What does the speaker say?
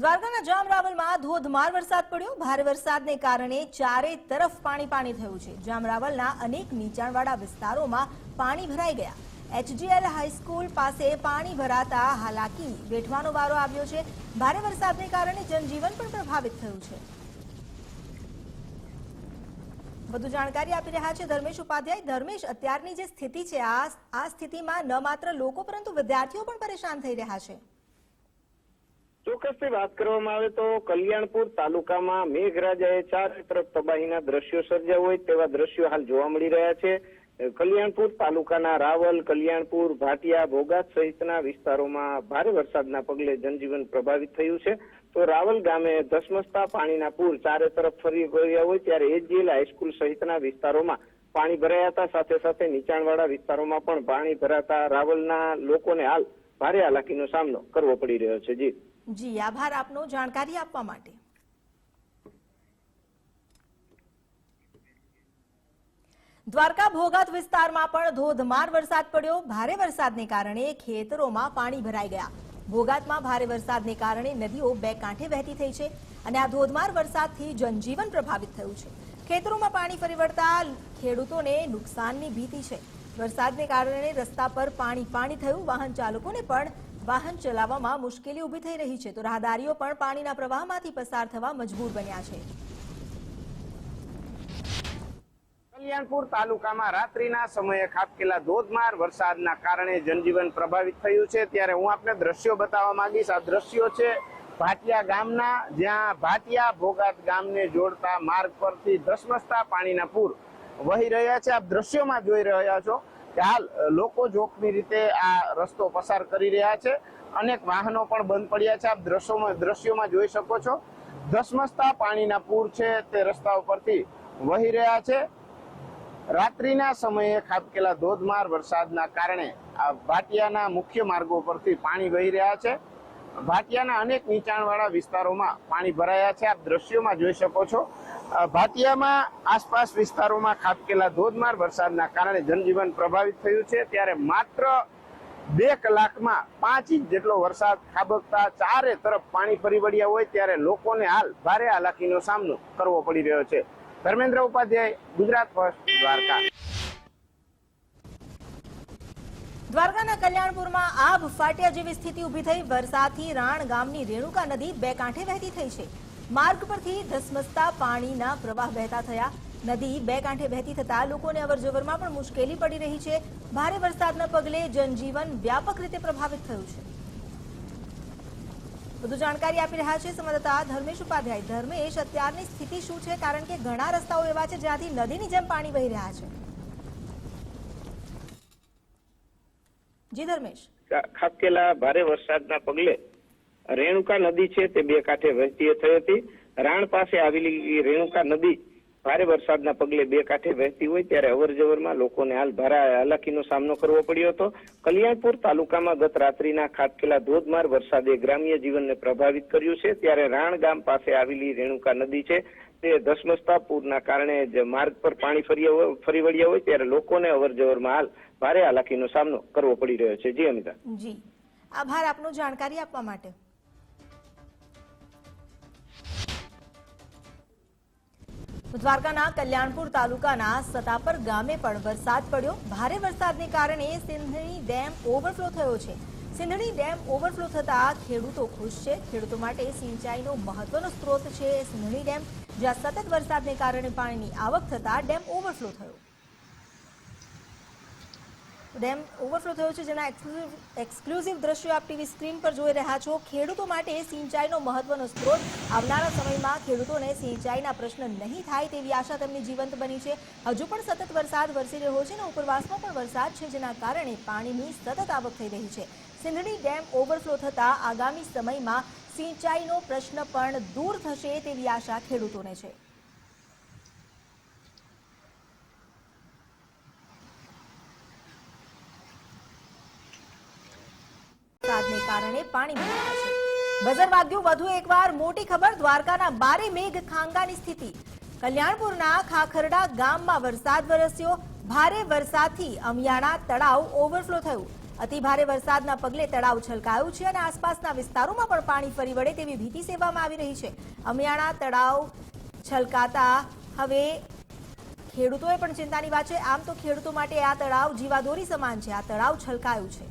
દ્વારકાના જામરાવલમાં ધોધમાર વરસાદ પડ્યો. ભારે વરસાદને કારણે ચારે તરફ પાણી પાણી થયું છે. જામરાવલના અનેક નીચાણવાળા વિસ્તારોમાં પાણી ભરાઈ ગયા. એચજીએલ હાઈસ્કૂલ પાસે પાણી ભરાતા હાલાકી વેઠવાનો વારો આવ્યો છે. ભારે વરસાદને કારણે જનજીવન પણ પ્રભાવિત થયું છે. વધુ જાણકારી આપી રહ્યા છે ધર્મેશ ઉપાધ્યાય. ધર્મેશ, અત્યારની જે સ્થિતિ છે, આ આ સ્થિતિમાં ન માત્ર લોકો, પરંતુ વિદ્યાર્થીઓ પણ પરેશાન થઈ રહ્યા છે. ચોક્કસથી વાત કરવામાં આવે તો કલ્યાણપુર તાલુકામાં મેઘરાજાએ ચારે તરફ તબાહીના દ્રશ્યો સર્જ્યા હોય તેવા દ્રશ્યો હાલ જોવા મળી રહ્યા છે. કલ્યાણપુર તાલુકાના રાવલ, કલ્યાણપુર, ભાટિયા, ભોગાત સહિતના વિસ્તારોમાં ભારે વરસાદના પગલે જનજીવન પ્રભાવિત થયું છે. તો રાવલ ગામે ધસમસતા પાણીના પૂર ચારે તરફ ફરી ગયા હોય ત્યારે એચજીએલ હાઈસ્કૂલ સહિતના વિસ્તારોમાં પાણી ભરાયા હતા. સાથે સાથે નીચાણવાળા વિસ્તારોમાં પણ પાણી ભરાતા રાવલના લોકોને હાલ ભારે હાલાકીનો સામનો કરવો પડી રહ્યો છે. જી. જી, આભાર આપનો જાણકારી આપવા માટે. દ્વારકા ભોગાત વિસ્તારમાં પણ ધોધમાર વરસાદ પડ્યો. ભારે વરસાદને કારણે ખેતરોમાં પાણી ભરાઈ ગયા. ભોગાતમાં ભારે વરસાદને કારણે નદીઓ બે કાંઠે વહેતી થઈ છે અને આ ધોધમાર વરસાદથી જનજીવન પ્રભાવિત થયું છે. ખેતરોમાં પાણી ફરી વળતા ખેડૂતોને નુકસાનની ભીતિ છે. વરસાદને કારણે રસ્તા પર પાણી પાણી થયું. વાહન ચાલકોને પણ વાહન ચલાવવામાં મુશ્કેલી ઊભી થઈ રહી છે, તો રાહદારીઓ પણ પાણીના પ્રવાહમાંથી પસાર થવા મજબૂર બન્યા છે. કલ્યાણપુર તાલુકામાં રાત્રિના સમયે ખાબકેલા ધોધમાર વરસાદના કારણે જનજીવન પ્રભાવિત થયું છે. ત્યારે હું આપને દ્રશ્યો બતાવવા માંગીશ. આ દ્રશ્યો છે ભાટિયા ગામના, જ્યાં ભાટિયા ભોગાત ગામને જોડતા માર્ગ પરથી ધસમસતા પાણીના પૂર વહી રહ્યા છે. આપ દ્રશ્યોમાં જોઈ રહ્યા છો કે હાલ લોકો જોખમી રીતે આ રસ્તો પસાર કરી રહ્યા છે. અનેક વાહનો પણ બંધ પડ્યા છે. આપ દ્રશ્યોમાં દ્રશ્યોમાં જોઈ શકો છો. ધસમસતા પાણીના પૂર છે તે રસ્તા ઉપરથી વહી રહ્યા છે. રાત્રિના સમયે ખાબકેલા ધોધમાર વરસાદના કારણે આ ભાટિયાના મુખ્ય માર્ગો પરથી પાણી વહી રહ્યા છે. ભાટિયાના અનેક નીચાણવાળા વિસ્તારોમાં પાણી ભરાયા છે. આપ દ્રશ્યોમાં જોઈ શકો છો ભાટિયામાં આસપાસ વિસ્તારોમાં ખાબકેલા ધોધમાર વરસાદના કારણે જનજીવન પ્રભાવિત થયું છે. ત્યારે માત્ર બે કલાકમાં પાંચ ઇંચ જેટલો વરસાદ ખાબકતા ચારે તરફ પાણી ફરી વળ્યા હોય ત્યારે લોકોને હાલ ભારે હાલાકીનો સામનો કરવો પડી રહ્યો છે. ધર્મેન્દ્ર ઉપાધ્યાય, ગુજરાત ફર્સ્ટ, દ્વારકા. દ્વારકાના કલ્યાણપુરમાં આભ ફાટ્યા જેવી સ્થિતિ ઊભી થઈ. વરસાદથી રાણ ગામની રેણુકા નદી બે કાંઠે વહેતી થઈ છે. માર્ગ પરથી ધસમસતા પાણીના પ્રવાહ વહેતા થયા. નદી બે કાંઠે વહેતી થતા લોકોને અવરજવરમાં પણ મુશ્કેલી પડી રહી છે. ભારે વરસાદના પગલે જનજીવન વ્યાપક રીતે પ્રભાવિત થયું છે. વધુ જાણકારી આપી રહ્યા છે સંવાદદાતા ધર્મેશ ઉપાધ્યાય. ધર્મેશ, અત્યારની સ્થિતિ શું છે? કારણ કે ઘણા રસ્તાઓ એવા છે જ્યાંથી નદીની જેમ પાણી વહી રહ્યા છે. જી ધર્મેશ. ખાબકેલા ભારે વરસાદના પગલે રેણુકા નદી છે તે બે કાંઠે વહેતી થઈ હતી. રાણ પાસે આવેલી રેણુકા નદી ભારે વરસાદના પગલે બે કાંઠે વહેતી હોય ત્યારે અવરજવરમાં લોકોને હાલ ભારે હાલાકીનો સામનો કરવો પડ્યો હતો. કલ્યાણપુર તાલુકામાં ગત રાત્રિના ખાટકેલા ધોધમાર વરસાદે ગ્રામ્ય જીવનને પ્રભાવિત કર્યું છે. ત્યારે રાણ ગામ પાસે આવેલી રેણુકા નદી છે તે ધસમસતા પૂરના કારણે જ માર્ગ પર પાણી ફરી ફરી વળ્યા હોય ત્યારે લોકોને અવરજવરમાં હાલ ભારે હાલાકીનો સામનો કરવો પડી રહ્યો છે. જી અમિતા. જી. આભાર આપનો જાણકારી આપવા માટે. દ્વારકાના કલ્યાણપુર તાલુકાના સતાપર ગામે પણ વરસાદ પડ્યો. ભારે વરસાદને કારણે સિંધણી ડેમ ઓવરફ્લો થયો છે. સિંધણી ડેમ ઓવરફ્લો થતા ખેડૂતો ખુશ છે. ખેડૂતો માટે સિંચાઈનો મહત્વનો સ્ત્રોત છે સિંધણી ડેમ. જ્યાં સતત વરસાદને કારણે પાણીની આવક થતા ડેમ ઓવરફ્લો થયો. ડેમ ઓવરફ્લો થયો છે. જેના એક્સક્લુઝિવ દ્રશ્યો આપ ટીવી સ્ક્રીન પર જોઈ રહ્યા છો. ખેડૂતો માટે સિંચાઈનો મહત્વનો સ્ત્રોત આવનારા સમયમાં ખેડૂતોને સિંચાઈના પ્રશ્ન નહીં થાય તેવી આશા તેમની જીવંત બની છે. હજુ પણ સતત વરસાદ વરસી રહ્યો છે અને ઉપરવાસમાં પણ વરસાદ છે, જેના કારણે પાણીની સતત આવક થઈ રહી છે. સિંધણી ડેમ ઓવરફ્લો થતાં આગામી સમયમાં સિંચાઈનો પ્રશ્ન પણ દૂર થશે તેવી આશા ખેડૂતોને છે વરસાદને કારણે પાણી ભરાયા છે. બઝર વાગ્યું વધુ એકવાર મોટી ખબર દ્વારકાના બારે મેઘ ખાંગાની સ્થિતિ. કલ્યાણપુરના ખાખરડા ગામમાં વરસાદ વરસ્યો. ભારે વરસાદથી અમિયાણા તળાવ ઓવરફ્લો થયું. અતિ ભારે વરસાદના પગલે તળાવ છલકાયું છે અને આસપાસના વિસ્તારોમાં પણ પાણી ફરી વળે તેવી ભીતિ સેવામાં આવી રહી છે. અમિયાણા તળાવ છલકાતા હવે ખેડૂતોએ પણ ચિંતાની વાત છે. આમ તો ખેડૂતો માટે આ તળાવ જીવાદોરી સમાન છે. આ તળાવ છલકાયું છે.